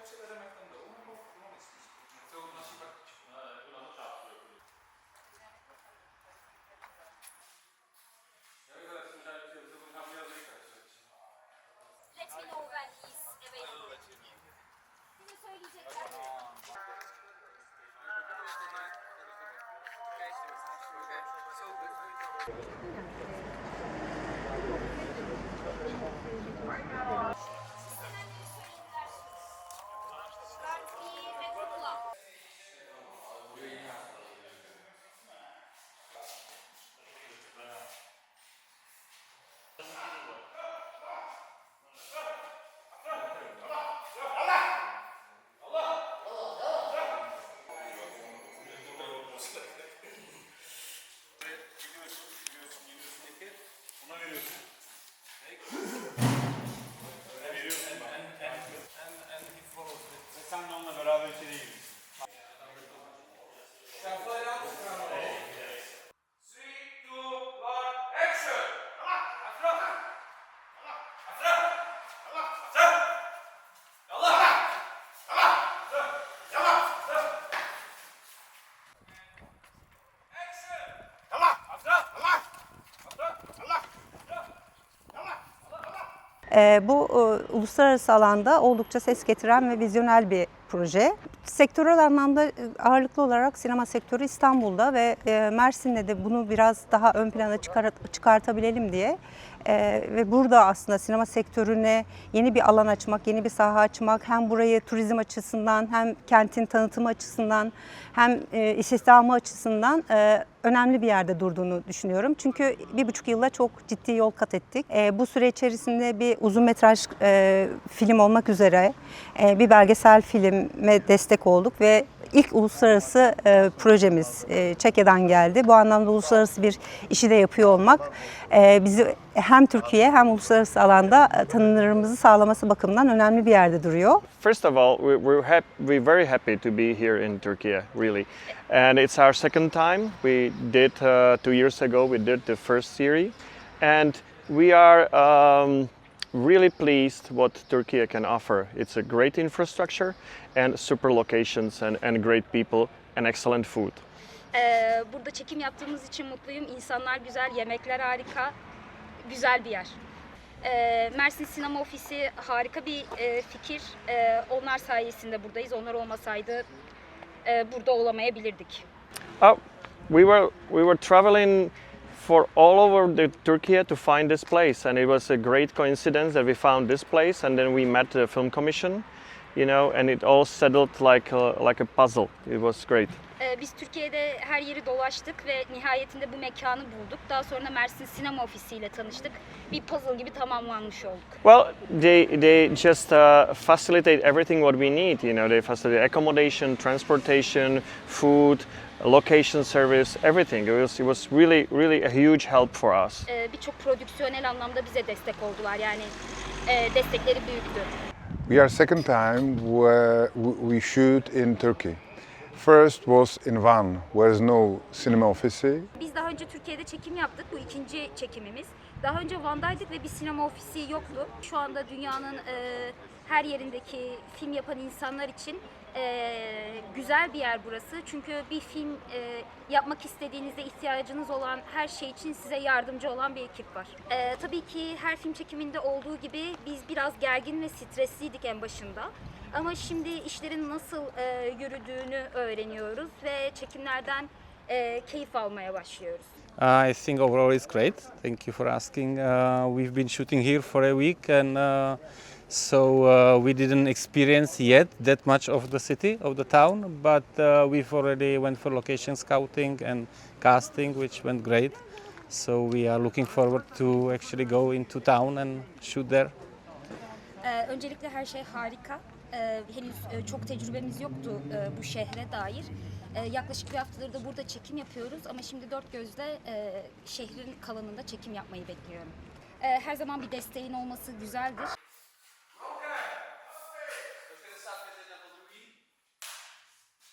Let me know, guys. Thank you. Bu e, uluslararası alanda oldukça ses getiren ve vizyonel bir proje. Sektörel anlamda e, ağırlıklı olarak sinema sektörü İstanbul'da ve e, Mersin'de de bunu biraz daha ön plana çıkart- çıkartabilelim diye e, ve burada aslında sinema sektörüne yeni bir alan açmak, yeni bir saha açmak hem burayı turizm açısından hem kentin tanıtımı açısından hem e, istihdamı açısından önemli bir yerde durduğunu düşünüyorum. Çünkü bir buçuk yılda çok ciddi yol kat ettik. E, bu süre içerisinde bir uzun metraj e, film olmak üzere e, bir belgesel filme destek olduk ve ilk uluslararası e, projemiz e, Çekya'dan geldi. Bu anlamda uluslararası bir işi de yapıyor olmak e, bizi hem Türkiye hem uluslararası alanda e, tanınırlığımızı sağlaması bakımından önemli bir yerde duruyor. First of all, we- we're, hap- we're very happy to be here in Turkey, really. And it's our second time. We did, uh, two years ago, we did the first series. And we are um, really pleased what Turkey can offer. It's a great infrastructure and super locations and, and great people and excellent food. Ee, burada çekim yaptığımız için mutluyum. İnsanlar güzel, yemekler harika, güzel bir yer. Ee, Mersin Sinema Ofisi harika bir e, fikir. Ee, onlar sayesinde buradayız. Onlar olmasaydı e, burada olamayabilirdik. Oh, we were we were traveling for all over the Turkey to find this place, and it was a great coincidence that we found this place, and then we met the film commission, you know, and it all settled like a, like a puzzle. It was great. Ee, biz Türkiye'de her yeri dolaştık ve nihayetinde bu mekanı bulduk. Daha sonra Mersin Sinema Ofisi ile tanıştık. Bir puzzle gibi tamamlanmış olduk. Well, they they just uh, facilitate everything what we need. You know, they facilitate accommodation, transportation, food, location service, everything. It was it was really really a huge help for us. Ee, Birçok prodüksiyonel anlamda bize destek oldular. Yani e, destekleri büyüktü. We are second time where we shoot in Turkey. First was in Van, where is no cinema office. Biz daha önce Türkiye'de çekim yaptık. Bu ikinci çekimimiz. Daha önce Van'daydık ve bir sinema ofisi yoktu. Şu anda dünyanın e, her yerindeki film yapan insanlar için e, güzel bir yer burası. Çünkü bir film e, yapmak istediğinizde ihtiyacınız olan her şey için size yardımcı olan bir ekip var. E, tabii ki her film çekiminde olduğu gibi biz biraz gergin ve stresliydik en başında. Ama şimdi işlerin nasıl e, yürüdüğünü öğreniyoruz ve çekimlerden e, keyif almaya başlıyoruz. I think overall it's great. Thank you for asking. Uh, we've been shooting here for a week, and uh, so uh, we didn't experience yet that much of the city, of the town. But uh, we've already went for location scouting and casting, which went great. So we are looking forward to actually go into town and shoot there. Ee, öncelikle her şey harika. Ee, henüz e, çok tecrübemiz yoktu e, bu şehre dair. Ee, yaklaşık bir haftadır da burada çekim yapıyoruz ama şimdi dört gözle e, şehrin kalanında çekim yapmayı bekliyorum. Ee, her zaman bir desteğin olması güzeldir.